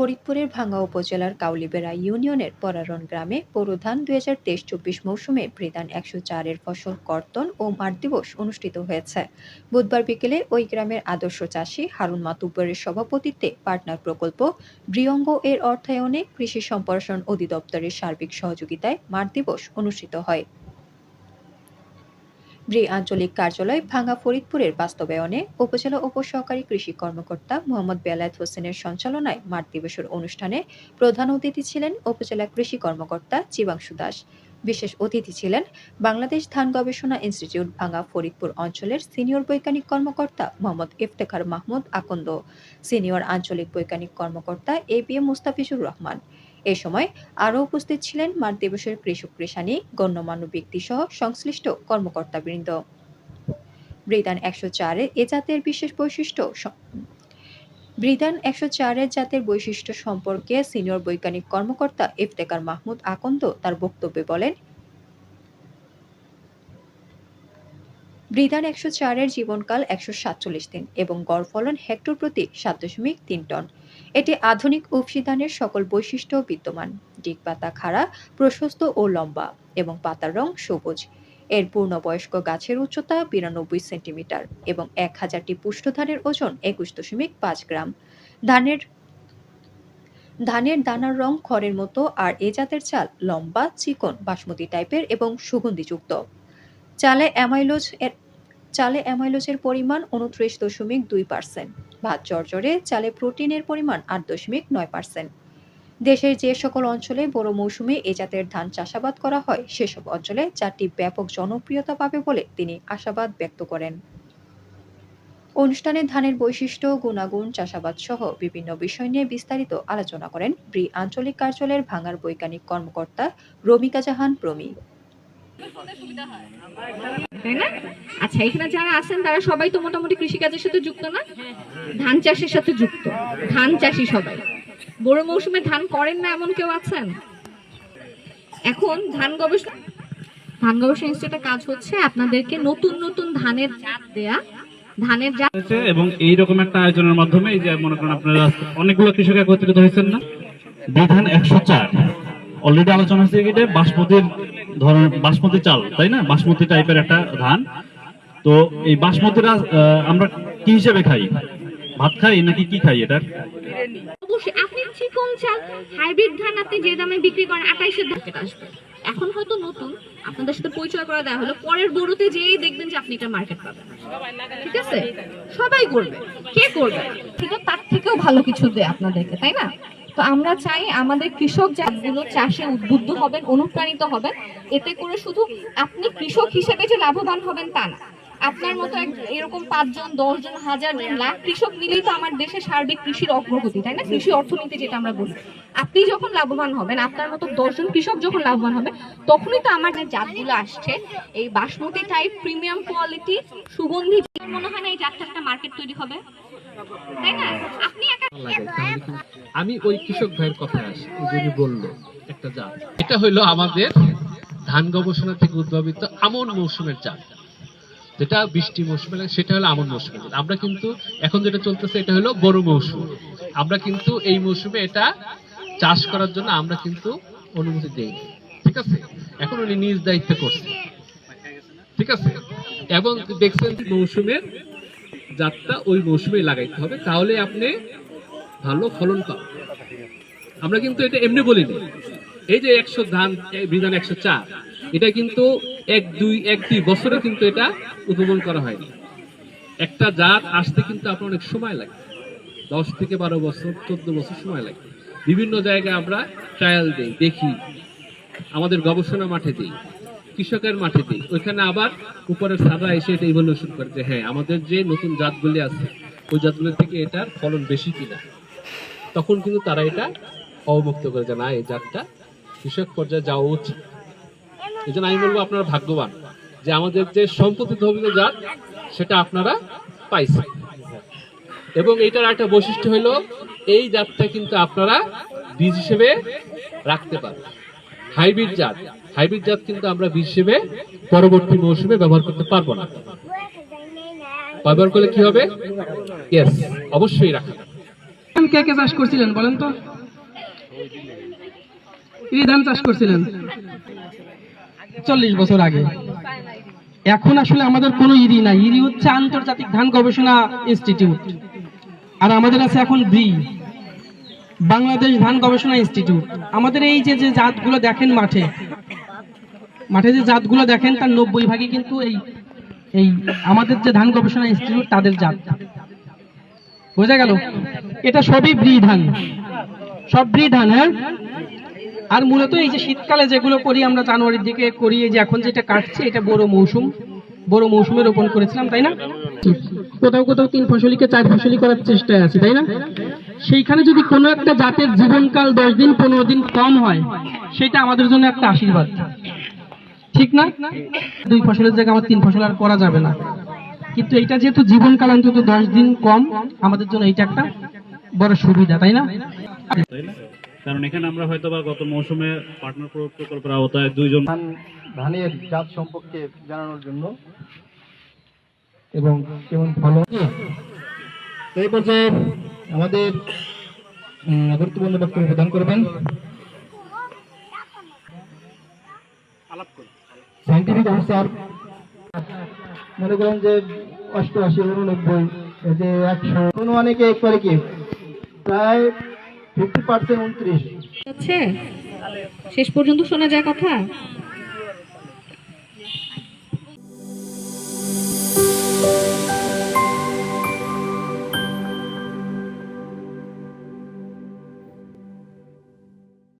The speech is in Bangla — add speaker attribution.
Speaker 1: ফরিদপুরের ভাঙ্গা উপজেলার কাউলিবেড়া ইউনিয়নের পরারণ গ্রামে বোরো ধান দুই হাজার তেইশ চব্বিশ মৌসুমে বৃদান একশো চারের ফসল কর্তন ও মাঠ দিবস অনুষ্ঠিত হয়েছে। বুধবার বিকেলে ওই গ্রামের আদর্শ চাষী হারুন মাতুব্বরের সভাপতিত্বে পার্টনার প্রকল্প বৃয়ঙ্গ এর অর্থায়নে কৃষি সম্প্রসারণ অধিদপ্তরের সার্বিক সহযোগিতায় মাঠ দিবস অনুষ্ঠিত হয়। ব্রি আঞ্চলিক কার্যালয় ভাঙ্গা ফরিদপুরের বাস্তবায়নে উপজেলা উপসহকারী কৃষি কর্মকর্তা মোহাম্মদ বেলায়েত হোসেনের সঞ্চালনায় মাঠ দিবসের অনুষ্ঠানে প্রধান অতিথি ছিলেন উপজেলা কৃষি কর্মকর্তা জীবাংশু দাস। বিশেষ অতিথি ছিলেন বাংলাদেশ ধান গবেষণা ইনস্টিটিউট ভাঙ্গা ফরিদপুর অঞ্চলের সিনিয়র বৈজ্ঞানিক কর্মকর্তা মোহাম্মদ ইফতেখার মাহমুদ আকন্দ, সিনিয়র আঞ্চলিক বৈজ্ঞানিক কর্মকর্তা A B M Mustafizur Rahman এ সময় আরও উপস্থিত ছিলেন মাঠ দিবসের কৃষক কৃষানি, গণ্যমান্য ব্যক্তি সহ সংশ্লিষ্ট কর্মকর্তাবৃন্দ। বৃদান একশো চারের এ জাতের বিশেষ বৈশিষ্ট্য বৃদান একশো চারের জাতের বৈশিষ্ট্য সম্পর্কে সিনিয়র বৈজ্ঞানিক কর্মকর্তা ইফতেকার মাহমুদ আকন্দ তার বক্তব্যে বলেন বৃদান একশো চারের জীবনকাল একশো সাতচল্লিশ দিন এবং গড় ফলন হেক্টর প্রতি সাত দশমিক তিন টন। এটি আধুনিক উপসি ধানের সকল বৈশিষ্ট্য বিদ্যমান। ডিগ পাতা খাড়া, প্রশস্ত ও লম্বা এবং পাতার রং সবুজ। এর পূর্ণবয়স্ক গাছের উচ্চতা বিরানব্বই সেন্টিমিটার এবং এক হাজারটি পুষ্টধানের ওজন একুশ দশমিক পাঁচ গ্রাম। ধানের ধানের দানার রং খড়ের মতো আর এ জাতের চাল লম্বা, চিকন, বাসমতি টাইপের এবং সুগন্ধিযুক্ত। চালে অ্যামাইলোজ এর, চালে অ্যামাইলোজের পরিমাণ উনত্রিশ দশমিক দুই পার্সেন্ট। ভাত চরচরে চালে প্রোটিনের পরিমাণ আট দশমিক নয় পার্সেন্ট। দেশের যে সকল অঞ্চলে বড় মৌসুমে এ জাতের ধান চাষাবাদ করা হয়, সেসব অঞ্চলে চারটি ব্যাপক জনপ্রিয়তা পাবে বলে তিনি আশাবাদ ব্যক্ত করেন। অনুষ্ঠানে ধানের বৈশিষ্ট্য, গুণাগুণ, চাষাবাদ সহ বিভিন্ন বিষয় নিয়ে বিস্তারিত আলোচনা করেন ব্রি আঞ্চলিক কার্যালয়ের ভাঙার বৈজ্ঞানিক কর্মকর্তা রমিকা জাহান প্রমি।
Speaker 2: তাই না? আচ্ছা এখানে যারা আছেন তারা সবাই তো মোটামুটি কৃষিকাজের সাথে যুক্ত না? ধান চাষের সাথে যুক্ত। ধান চাষি সবাই। বড় মৌসুমে ধান করেন না এমন কেউ আছেন? এখন ধান গবেষণা ধান গবেষণা ইনস্টিটিউটের কাজ হচ্ছে আপনাদেরকে নতুন নতুন ধানের জাত দেয়া। ধানের জাত
Speaker 3: এবং এই রকম একটা আয়োজনের মাধ্যমে এই যে মনে করেন আপনারা অনেকগুলো কৃষক একত্রিত হয়েছেন না? বিধান একশো চার। অলরেডি আলোচনা হয়েছে এটা বাসমতির ধরনের বাসমতি চাল তাই না? বাসমতি টাইপের একটা ধান। তো এই বাসমতিরা আহ, আমরা কি হিসেবে খাই? ভাত খাই নাকি কি খাই এটার?
Speaker 2: অবশ্যই আপনি চিকন চাল হাইব্রিড ধান আপনি যে দামে বিক্রি করেন আঠাইশের মার্কেট আসবে। এখন হয়তো নতুন আপনাদের সাথে পরিচয় করে দেওয়া হলো পরের বড়তে যেই দেখবেন যে আপনি এটা মার্কেট পাবেন। ঠিক আছে? সবাই করবে। কে করবে? কিন্তু তার থেকেও ভালো কিছু দেয় আপনাদেরকে তাই না? তো আমরা চাই আমাদের কৃষক জাতগুলো চাষে উদ্বুদ্ধ হবেন, অনুপ্রাণিত হবেন। এতে করে শুধু আপনি কৃষক হিসেবে যে লাভবান হবেন তা না। আপনার মতো এরকম পাঁচজন, দশজন হাজার জন লাখ কৃষক মিলেই তো আমার দেশে সার্বিক কৃষির অগ্রগতি, তাই না? কৃষি অর্থনীতি যেটা আমরা বলি। আপনি যখন লাভবান হবেন, আপনার মতো দশজন কৃষক যখন লাভবান হবে, তখনই তো আমার যে জাতগুলো আসছে। এই বাসমতি টাইপ প্রিমিয়াম কোয়ালিটি সুগন্ধি
Speaker 4: আমি ওই কৃষক ভাইয়ের কথায় আসি বলল একটা জাত। এটা হইল আমাদের ধান গবেষণা থেকে উদ্ভাবিত আমন মৌসুমের জাত। যেটা বৃষ্টি মৌসুমে সেটা হলো আমন মৌসুমের জাত। আমরা কিন্তু এখন যেটা চলতেছে, এটা হলো বড় মৌসুম। আমরা কিন্তু এই মৌসুমে এটা চাষ করার জন্য আমরা কিন্তু অনুমতি দেই ঠিক আছে? এখন উনি নিজ দায়িত্বে করছে ঠিক আছে? এবং দেখছেন মৌসুমের জাতটা ওই মৌসুমে লাগাইতে হবে। তাহলে আপনি ভালো ফলন পাবেন। আমরা কিন্তু এটা এমনি বলিনি। এই যে একশো ধান বিধান একশো চার, এটা কিন্তু এক, দুই এক দুই বছরে কিন্তু এটা উদ্ভাবন করা হয়নি। একটা জাত আসতে কিন্তু আপনার অনেক সময় লাগে। দশ থেকে বারো বছর, চোদ্দ বছর সময় লাগে। বিভিন্ন জায়গায় আমরা ট্রায়াল দিই, দেখি। আমাদের গবেষণা মাঠে দিই। কৃষকের দিই। ওইখানে আবার উপরের সাদা এসে এটা ইভলিউশন করে যে হ্যাঁ আমাদের যে নতুন জাতগুলি আছে, ওই জাতগুলির থেকে এটার ফলন বেশি কিনা। তখন কিন্তু তারা এটা অবমুক্ত করে যে না, এই জাতটা কৃষক পর্যায়ে যাওয়া উচিত। এই জন্য আমি বলব আপনারা ভাগ্যবান যে আমাদের যে সম্পত্তি ধর্মীয় জাত, সেটা আপনারা পাইছেন। এবং এটার একটা বৈশিষ্ট্য হলো, এই জাতটা কিন্তু আপনারা বীজ হিসেবে রাখতে পারেন হাইব্রিড জাত। হাইব্রিড জাত কিন্তু আমরা বীজ হিসেবে পরবর্তী মৌসুমে ব্যবহার করতে পারব না। ব্যবহার করলে কি হবে? অবশ্যই রাখা।
Speaker 5: কে কে চাষ করছিলেন বলেন তো? ইরি ধান চাষ করছিলেন। চল্লিশ বছর আগে। এখন আসলে আমাদের কোনো ইরি নাই। ইরি হচ্ছে আন্তর্জাতিক ধান গবেষণা ইনস্টিটিউট। আর আমাদের আছে এখন ব্রি বাংলাদেশ ধান গবেষণা ইনস্টিটিউট। আমাদের এই যে যে জাতগুলো দেখেন মাঠে মাঠে যে জাতগুলো দেখেন, তার নব্বই ভাগই কিন্তু এই এই আমাদের যে ধান গবেষণা ইনস্টিটিউট, তাদের জাত। বোঝা গেল? এটা সবই ব্রি ধান। সব ব্রি ধান হ্যাঁ? আর মূলত এই যে শীতকালে যেগুলো করি, আমরা জানুয়ারির দিকে করি, এই যে এখন যেটা কাটছে, এটা বড় মৌসুম। বড় মৌসুমে রোপণ করেছিলাম, তাই না? কোথাও কোথাও তিন ফসলিকে চার ফসলি করার চেষ্টায় আছে, তাই না? সেইখানে যদি কোনো একটা জাতের জীবনকাল দশ দিন, পনেরো দিন কম হয়, সেটা আমাদের জন্য একটা আশীর্বাদ। ঠিক না? দুই ফসলের জায়গায় আমার তিন ফসল আর করা যাবে না। কিন্তু এটা যেহেতু জীবনকাল অন্তত দশ দিন কম আমাদের জন্য এটা একটা বড় সুবিধা তাই না?
Speaker 3: তাই না? কারণ এখানে আমরা হয়তো বা গত মৌসুমে পার্টনার প্রকল্পের আওতায় দুইজন
Speaker 6: ধান ধানের জাত সম্পর্কে জানানোর জন্য এবং কেমন ফলন? এই পর্যায়ে আমাদের গুরুত্বপূর্ণ বক্তব্য প্রদান করবেন। সাইন্টিফিক অফিসার মনে করেন যে অষ্টআশি উননব্বই এই যে একশো। কোনো অনেকে একবারে কি প্রায় ফিফটি পার্সেন্ট উনত্রিশ।
Speaker 2: শেষ পর্যন্ত শোনা যায় কথা?